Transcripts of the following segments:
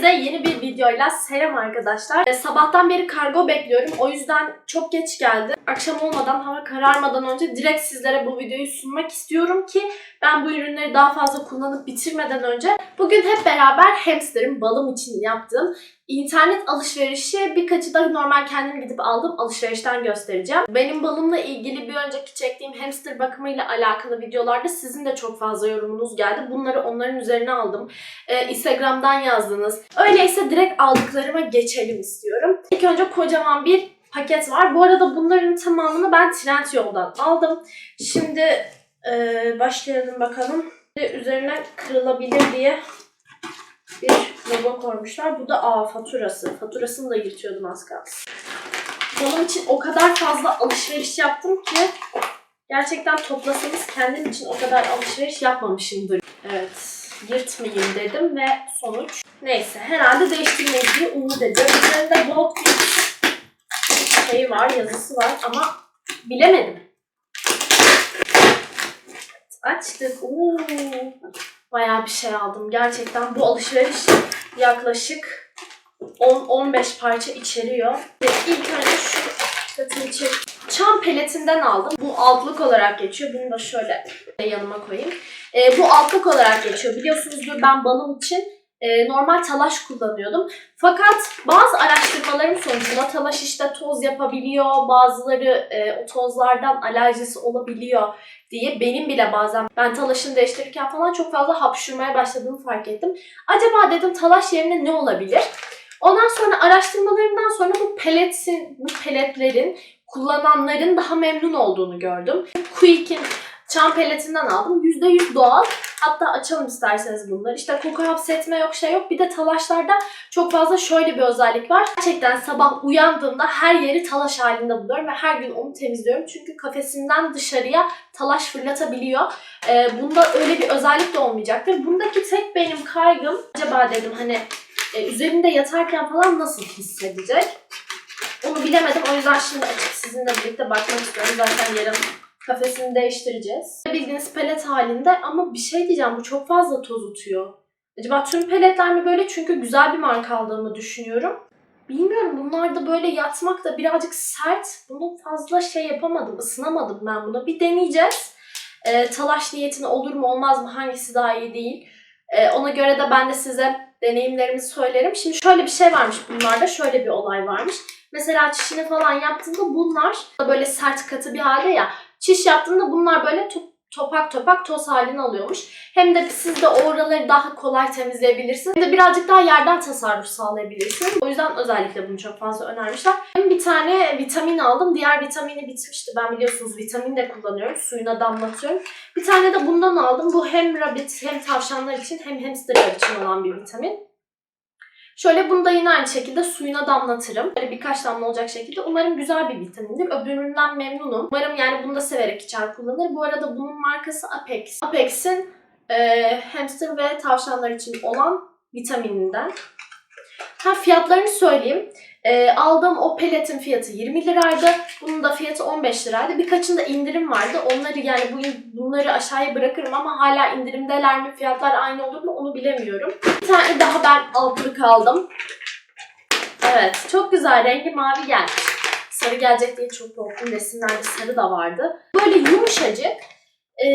Herkese yeni bir videoyla selam arkadaşlar. Ee, Sabahtan beri kargo bekliyorum. O yüzden çok geç geldi. Akşam olmadan, hava kararmadan önce direkt sizlere bu videoyu sunmak istiyorum ki ben bu ürünleri daha fazla kullanıp bitirmeden önce bugün hep beraber hamsterın balım için yaptığım internet alışverişi birkaçı da normal kendim gidip aldığım alışverişten göstereceğim. Benim balımla ilgili bir önceki çektiğim hamster bakımıyla alakalı videolarda sizin de çok fazla yorumunuz geldi. Bunları onların üzerine aldım. Ee, Instagram'dan yazdınız. Öyleyse direkt aldıklarıma geçelim istiyorum. İlk önce kocaman bir paket var. Bu arada bunların tamamını ben Trendyol'dan aldım. Şimdi e, başlayalım bakalım. Üzerine kırılabilir diye bir logo koymuşlar. Bu da A faturası. Faturasını da yırtıyordum az kalsın. Onun için o kadar fazla alışveriş yaptım ki gerçekten toplasanız kendim için o kadar alışveriş yapmamışımdır. Evet, yırtmayayım dedim ve sonuç neyse herhalde değiştirmeyiz diye umut ediyorum. Üzerinde bol bir şey var, yazısı var ama bilemedim. Açtık. Oo. Bayağı bir şey aldım. Gerçekten bu alışveriş yaklaşık 10-15 parça içeriyor. Ve ilk önce şu katın içi çam peletinden aldım. Bu altlık olarak geçiyor. Bunu da şöyle yanıma koyayım. Ee, bu altlık olarak geçiyor. Biliyorsunuzdur ben balım için e, normal talaş kullanıyordum. Fakat bazı araştırmaların sonucunda talaş işte toz yapabiliyor. Bazıları e, o tozlardan alerjisi olabiliyor diye benim bile bazen ben talaşını değiştirirken falan çok fazla hapşurmaya başladığımı fark ettim. Acaba dedim talaş yerine ne olabilir? Ondan sonra araştırmalarımdan sonra bu peletin, bu peletlerin kullananların daha memnun olduğunu gördüm. Quick'in çam peletinden aldım. %100 doğal. Hatta açalım isterseniz bunları. İşte koku hapsetme yok şey yok. Bir de talaşlarda çok fazla şöyle bir özellik var. Gerçekten sabah uyandığımda her yeri talaş halinde buluyorum ve her gün onu temizliyorum. Çünkü kafesinden dışarıya talaş fırlatabiliyor. Ee, bunda öyle bir özellik de olmayacaktır. Bundaki tek benim kaygım acaba dedim hani e, üzerinde yatarken falan nasıl hissedecek? Onu bilemedim. O yüzden şimdi açıp sizinle birlikte bakmak istiyorum. Zaten yarın kafesini değiştireceğiz. Bildiğiniz pelet halinde ama bir şey diyeceğim bu çok fazla toz tutuyor. Acaba tüm peletler mi böyle? Çünkü güzel bir marka aldığımı düşünüyorum. Bilmiyorum bunlar da böyle yatmak da birazcık sert. Bunu fazla şey yapamadım, ısınamadım ben bunu. Bir deneyeceğiz. Ee, talaş niyetine olur mu olmaz mı hangisi daha iyi değil. Ee, ona göre de ben de size deneyimlerimi söylerim. Şimdi şöyle bir şey varmış bunlarda. Şöyle bir olay varmış. Mesela çişini falan yaptığında bunlar böyle sert katı bir halde ya. Çiş yaptığında bunlar böyle top- topak topak toz halini alıyormuş. Hem de siz de oraları daha kolay temizleyebilirsiniz. Hem de birazcık daha yerden tasarruf sağlayabilirsiniz. O yüzden özellikle bunu çok fazla önermişler. Hem bir tane vitamin aldım. Diğer vitamini bitmişti. Ben biliyorsunuz vitamin de kullanıyorum. Suyuna damlatıyorum. Bir tane de bundan aldım. Bu hem rabbit hem tavşanlar için hem hamsterlar için olan bir vitamin. Şöyle bunu da yine aynı şekilde suyuna damlatırım. Böyle birkaç damla olacak şekilde. Umarım güzel bir vitamindir. Öbüründen memnunum. Umarım yani bunu da severek içer kullanır. Bu arada bunun markası Apex. Apex'in e, hamster ve tavşanlar için olan vitamininden. Ha fiyatlarını söyleyeyim. E, aldığım o peletin fiyatı 20 liraydı. Bunun da fiyatı 15 liraydı. Birkaçında indirim vardı. Onları yani bu, bunları aşağıya bırakırım ama hala indirimdeler mi? Fiyatlar aynı olur mu? Onu bilemiyorum. Bir tane daha ben altlık aldım. Evet. Çok güzel. Rengi mavi gelmiş. Sarı gelecek diye çok korktum. Resimlerde sarı da vardı. Böyle yumuşacık. E,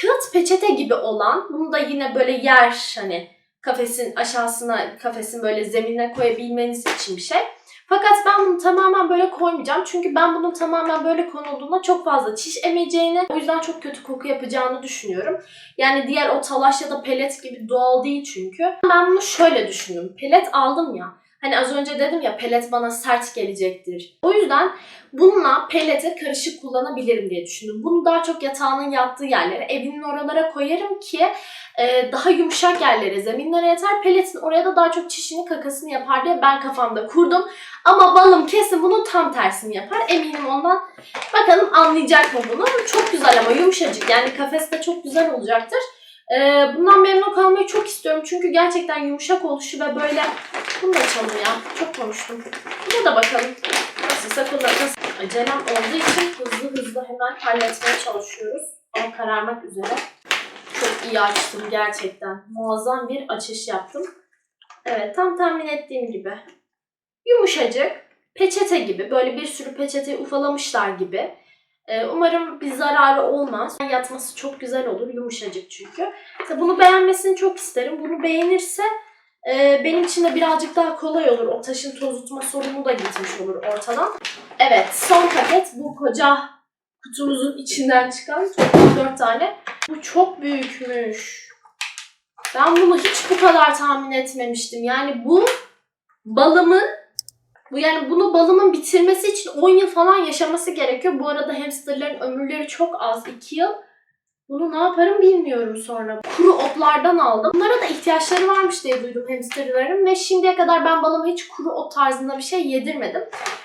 kağıt peçete gibi olan. Bunu da yine böyle yer hani kafesin aşağısına, kafesin böyle zeminine koyabilmeniz için bir şey. Fakat ben bunu tamamen böyle koymayacağım. Çünkü ben bunun tamamen böyle konulduğunda çok fazla çiş emeceğini, o yüzden çok kötü koku yapacağını düşünüyorum. Yani diğer o talaş ya da pelet gibi doğal değil çünkü. Ben bunu şöyle düşündüm. Pelet aldım ya. Hani az önce dedim ya pelet bana sert gelecektir. O yüzden bununla pelete karışık kullanabilirim diye düşündüm. Bunu daha çok yatağının yattığı yerlere, evinin oralara koyarım ki e, daha yumuşak yerlere, zeminlere yeter. Peletin oraya da daha çok çişini kakasını yapar diye ben kafamda kurdum. Ama balım kesin bunun tam tersini yapar. Eminim ondan. Bakalım anlayacak mı bunu? Çok güzel ama yumuşacık. Yani kafeste çok güzel olacaktır. E, bundan memnun kalmayı çok istiyorum. Çünkü gerçekten yumuşak oluşu ve böyle... Bunu da açalım ya. Çok konuştum. Buna da bakalım. Nasılsa kullanacağız. Acelem olduğu için hızlı hızlı hemen halletmeye çalışıyoruz. Ama kararmak üzere. Çok iyi açtım gerçekten. Muazzam bir açış yaptım. Evet tam tahmin ettiğim gibi. Yumuşacık, peçete gibi. Böyle bir sürü peçeteyi ufalamışlar gibi. Ee, umarım bir zararı olmaz. Yatması çok güzel olur. Yumuşacık çünkü. Bunu beğenmesini çok isterim. Bunu beğenirse e, benim için de birazcık daha kolay olur. O taşın toz tutma sorunu da gitmiş olur ortadan. Evet son paket bu koca kutumuzun içinden çıkan toplam 4 tane. Bu çok büyükmüş. Ben bunu hiç bu kadar tahmin etmemiştim. Yani bu balımın bu yani bunu balımın bitirmesi için 10 yıl falan yaşaması gerekiyor. Bu arada hamsterların ömürleri çok az. 2 yıl. Bunu ne yaparım bilmiyorum sonra. Kuru otlardan aldım. Bunlara da ihtiyaçları varmış diye duydum hamsterların. Ve şimdiye kadar ben balama hiç kuru ot tarzında bir şey yedirmedim.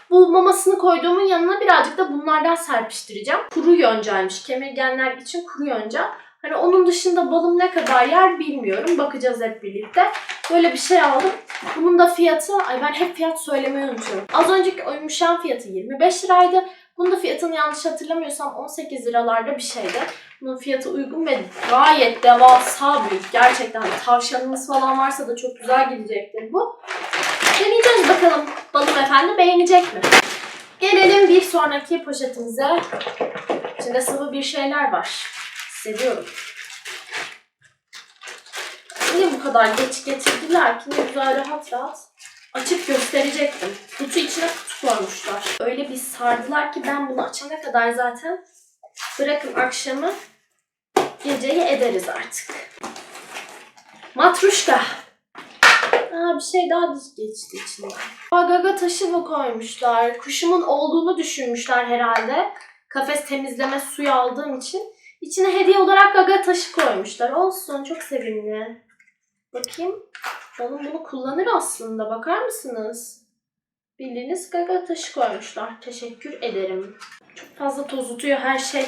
Bu mamasını koyduğumun yanına birazcık da bunlardan serpiştireceğim. Kuru yoncaymış. Kemirgenler için kuru yonca. Hani onun dışında balım ne kadar yer bilmiyorum. Bakacağız hep birlikte. Böyle bir şey aldım. Bunun da fiyatı, ay ben hep fiyat söylemeyi unutuyorum. Az önceki o yumuşağın fiyatı 25 liraydı. Bunun da fiyatını yanlış hatırlamıyorsam 18 liralarda bir şeydi. Bunun fiyatı uygun ve gayet devasa büyük. Gerçekten tavşanımız falan varsa da çok güzel gidecektir bu. Deneyeceğiz bakalım balım efendi beğenecek mi? Gelelim bir sonraki poşetimize. İçinde sıvı bir şeyler var. Hissediyorum. Niye bu kadar geç getirdiler ki? Ne güzel rahat rahat açıp gösterecektim. Kutu içine kutu koymuşlar. Öyle bir sardılar ki ben bunu açana kadar zaten bırakın akşamı geceyi ederiz artık. Matruşka. Aa, bir şey daha geçti içinden. Gaga taşı mı koymuşlar? Kuşumun olduğunu düşünmüşler herhalde. Kafes temizleme suyu aldığım için. İçine hediye olarak gaga taşı koymuşlar. Olsun çok sevimli. Bakayım. Oğlum bunu kullanır aslında. Bakar mısınız? Bildiğiniz gaga taşı koymuşlar. Teşekkür ederim. Çok fazla toz tutuyor her şey.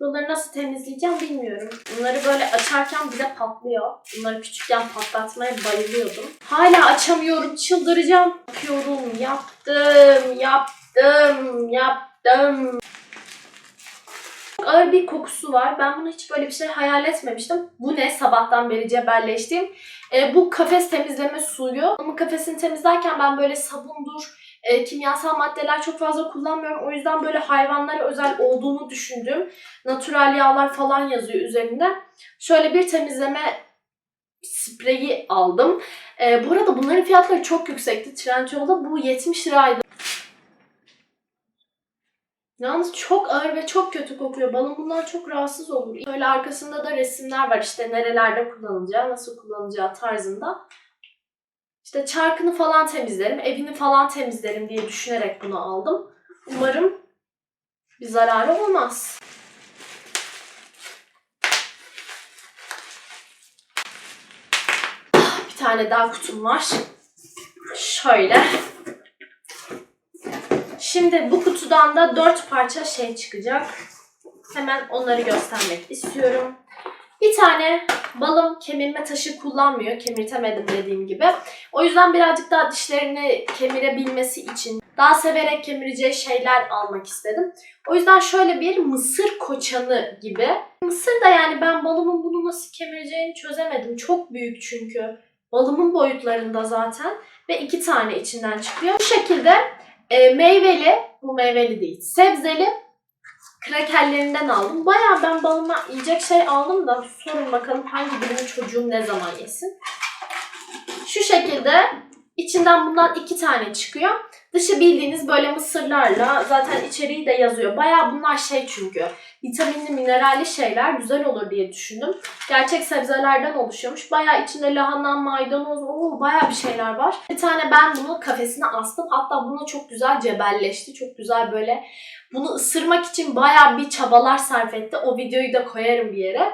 Bunları nasıl temizleyeceğim bilmiyorum. Bunları böyle açarken bile patlıyor. Bunları küçükken patlatmaya bayılıyordum. Hala açamıyorum. Çıldıracağım. Yapıyorum. Yaptım. Yaptım. Yaptım. Ağır bir kokusu var. Ben bunu hiç böyle bir şey hayal etmemiştim. Bu ne? Sabahtan beri cebelleştiğim. E, bu kafes temizleme suyu. Ama kafesini temizlerken ben böyle sabundur, e, kimyasal maddeler çok fazla kullanmıyorum. O yüzden böyle hayvanlara özel olduğunu düşündüm. Natural yağlar falan yazıyor üzerinde. Şöyle bir temizleme spreyi aldım. E, bu arada bunların fiyatları çok yüksekti. Trendyol'da bu 70 liraydı. Yalnız çok ağır ve çok kötü kokuyor. Balım bundan çok rahatsız olur. Böyle arkasında da resimler var işte nerelerde kullanılacağı, nasıl kullanılacağı tarzında. İşte çarkını falan temizlerim, evini falan temizlerim diye düşünerek bunu aldım. Umarım bir zararı olmaz. Ah, Bir tane daha kutum var. Şöyle. Şimdi bu kutudan da dört parça şey çıkacak. Hemen onları göstermek istiyorum. Bir tane balım kemirme taşı kullanmıyor. Kemirtemedim dediğim gibi. O yüzden birazcık daha dişlerini kemirebilmesi için daha severek kemireceği şeyler almak istedim. O yüzden şöyle bir mısır koçanı gibi. Mısır da yani ben balımın bunu nasıl kemireceğini çözemedim. Çok büyük çünkü. Balımın boyutlarında zaten. Ve iki tane içinden çıkıyor. Bu şekilde e, meyveli, bu meyveli değil, sebzeli krakerlerinden aldım. Bayağı ben balıma yiyecek şey aldım da sorun bakalım hangi birini çocuğum ne zaman yesin. Şu şekilde içinden bundan iki tane çıkıyor. Dışı bildiğiniz böyle mısırlarla zaten içeriği de yazıyor. Bayağı bunlar şey çünkü vitaminli mineralli şeyler güzel olur diye düşündüm. Gerçek sebzelerden oluşuyormuş. Bayağı içinde lahana, maydanoz, oo bayağı bir şeyler var. Bir tane ben bunu kafesine astım. Hatta buna çok güzel cebelleşti. Çok güzel böyle bunu ısırmak için bayağı bir çabalar sarf etti. O videoyu da koyarım bir yere.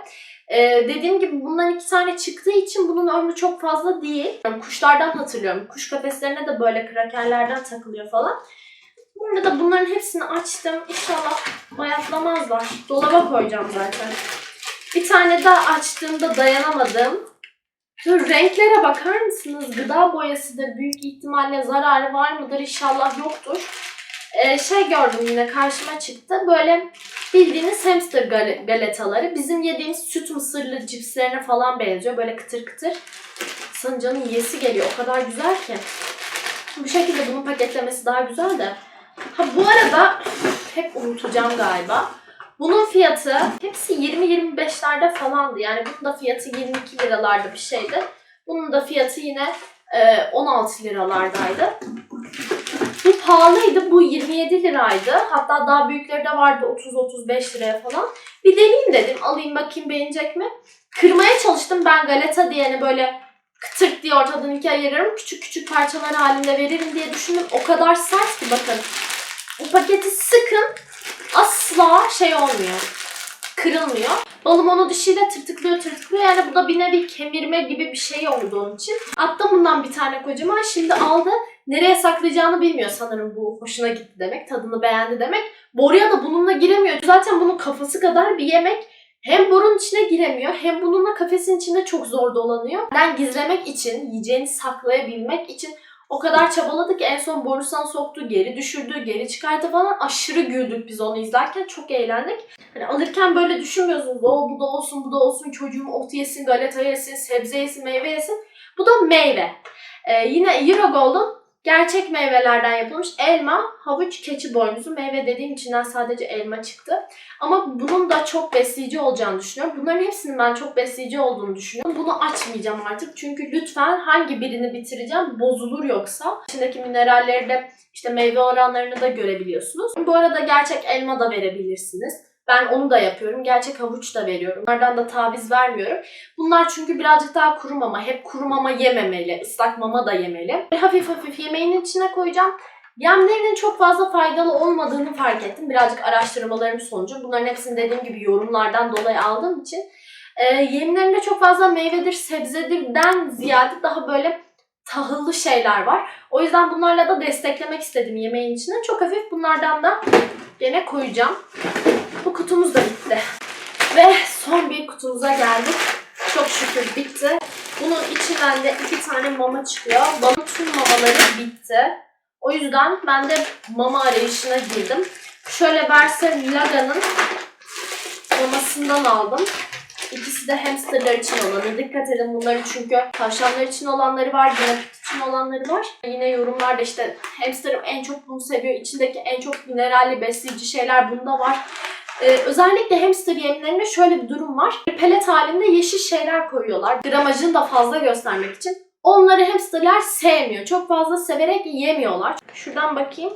Ee, dediğim gibi bundan iki tane çıktığı için bunun ömrü çok fazla değil. Yani kuşlardan hatırlıyorum. Kuş kafeslerine de böyle krakerlerden takılıyor falan. Burada da bunların hepsini açtım. İnşallah bayatlamazlar. Dolaba koyacağım zaten. Bir tane daha açtığımda dayanamadım. Şu renklere bakar mısınız? Gıda boyasıdır. Büyük ihtimalle zararı var mıdır? İnşallah yoktur. Ee, şey gördüm yine karşıma çıktı. Böyle bildiğiniz hamster gal- galetaları. Bizim yediğimiz süt mısırlı cipslerine falan benziyor. Böyle kıtır kıtır. İnsanın canı yesi geliyor. O kadar güzel ki. Bu şekilde bunun paketlemesi daha güzel de. Ha bu arada hep unutacağım galiba. Bunun fiyatı hepsi 20-25'lerde falandı. Yani bunun da fiyatı 22 liralarda bir şeydi. Bunun da fiyatı yine e, 16 liralardaydı. Bu pahalıydı. Bu 27 liraydı. Hatta daha büyükleri de vardı 30-35 liraya falan. Bir deneyeyim dedim. Alayım bakayım beğenecek mi? Kırmaya çalıştım. Ben galeta diyeni böyle kıtırt diye ortadan ikiye ayırırım. Küçük küçük parçalar halinde veririm diye düşündüm. O kadar sert ki bakın. Bu paketi sıkın. Asla şey olmuyor. Kırılmıyor. Balım onu dişiyle tırtıklıyor tırtıklıyor. Yani bu da bir nevi kemirme gibi bir şey oldu onun için. Attım bundan bir tane kocaman. Şimdi aldı. Nereye saklayacağını bilmiyor sanırım bu. Hoşuna gitti demek. Tadını beğendi demek. Boruya da bununla giremiyor. Zaten bunun kafası kadar bir yemek. Hem borun içine giremiyor hem bununla kafesin içinde çok zor dolanıyor. Ben gizlemek için, yiyeceğini saklayabilmek için o kadar çabaladı ki en son borusuna soktu, geri düşürdü, geri çıkarttı falan. Aşırı güldük biz onu izlerken. Çok eğlendik. Hani alırken böyle düşünmüyorsunuz. O bu da olsun, bu da olsun. Çocuğum ot yesin, galeta yesin, sebze yesin, meyve yesin. Bu da meyve. Ee, yine Euro gerçek meyvelerden yapılmış elma, havuç, keçi boynuzu. Meyve dediğim içinden sadece elma çıktı. Ama bunun da çok besleyici olacağını düşünüyorum. Bunların hepsinin ben çok besleyici olduğunu düşünüyorum. Bunu açmayacağım artık. Çünkü lütfen hangi birini bitireceğim bozulur yoksa. İçindeki mineralleri de işte meyve oranlarını da görebiliyorsunuz. Bu arada gerçek elma da verebilirsiniz. Ben onu da yapıyorum. Gerçek havuç da veriyorum. Bunlardan da taviz vermiyorum. Bunlar çünkü birazcık daha kuru mama. Hep kuru mama yememeli. ıslak mama da yemeli. Hafif hafif yemeğin içine koyacağım. Yemlerinin çok fazla faydalı olmadığını fark ettim. Birazcık araştırmalarım sonucu. Bunların hepsini dediğim gibi yorumlardan dolayı aldığım için. E, yemlerinde çok fazla meyvedir, sebzedirden ziyade daha böyle tahıllı şeyler var. O yüzden bunlarla da desteklemek istedim yemeğin içine. Çok hafif bunlardan da gene koyacağım. Bu kutumuz da bitti. Ve son bir kutumuza geldik. Çok şükür bitti. Bunun içinden de iki tane mama çıkıyor. Bana tüm mamaları bitti. O yüzden ben de mama arayışına girdim. Şöyle verse Laga'nın mamasından aldım. İkisi de hamsterlar için olanı. Dikkat edin bunların çünkü tavşanlar için olanları var, yine için olanları var. Yine yorumlarda işte hamsterım en çok bunu seviyor. İçindeki en çok mineralli besleyici şeyler bunda var. Ee, özellikle hamster yemlerinde şöyle bir durum var. Pelet halinde yeşil şeyler koyuyorlar. Gramajını da fazla göstermek için. Onları hamsterlar sevmiyor. Çok fazla severek yemiyorlar. Şuradan bakayım.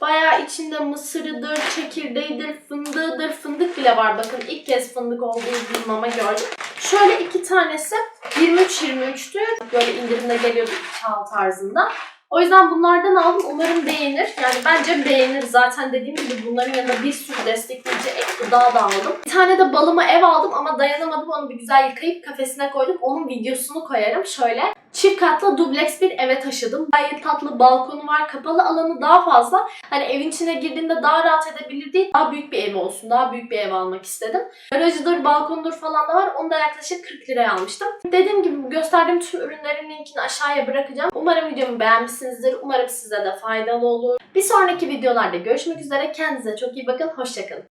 Bayağı içinde mısırıdır, çekirdeğidir, fındığıdır, fındık bile var. Bakın ilk kez fındık olduğu bir mama gördüm. Şöyle iki tanesi 23-23'tü. Böyle indirimde geliyordu çal tarzında. O yüzden bunlardan aldım. Umarım beğenir. Yani bence beğenir. Zaten dediğim gibi bunların yanında bir sürü destekleyici ek gıda da aldım. Bir tane de balıma ev aldım ama dayanamadım. Onu bir güzel yıkayıp kafesine koydum. Onun videosunu koyarım. Şöyle çift katlı dubleks bir eve taşıdım. Gayet tatlı balkonu var. Kapalı alanı daha fazla. Hani evin içine girdiğinde daha rahat edebilir değil. Daha büyük bir ev olsun. Daha büyük bir ev almak istedim. Garajıdır, balkonudur falan da var. Onu da yaklaşık 40 liraya almıştım. Dediğim gibi gösterdiğim tüm ürünlerin linkini aşağıya bırakacağım. Umarım videomu beğenmişsinizdir. Umarım size de faydalı olur. Bir sonraki videolarda görüşmek üzere. Kendinize çok iyi bakın. Hoşçakalın.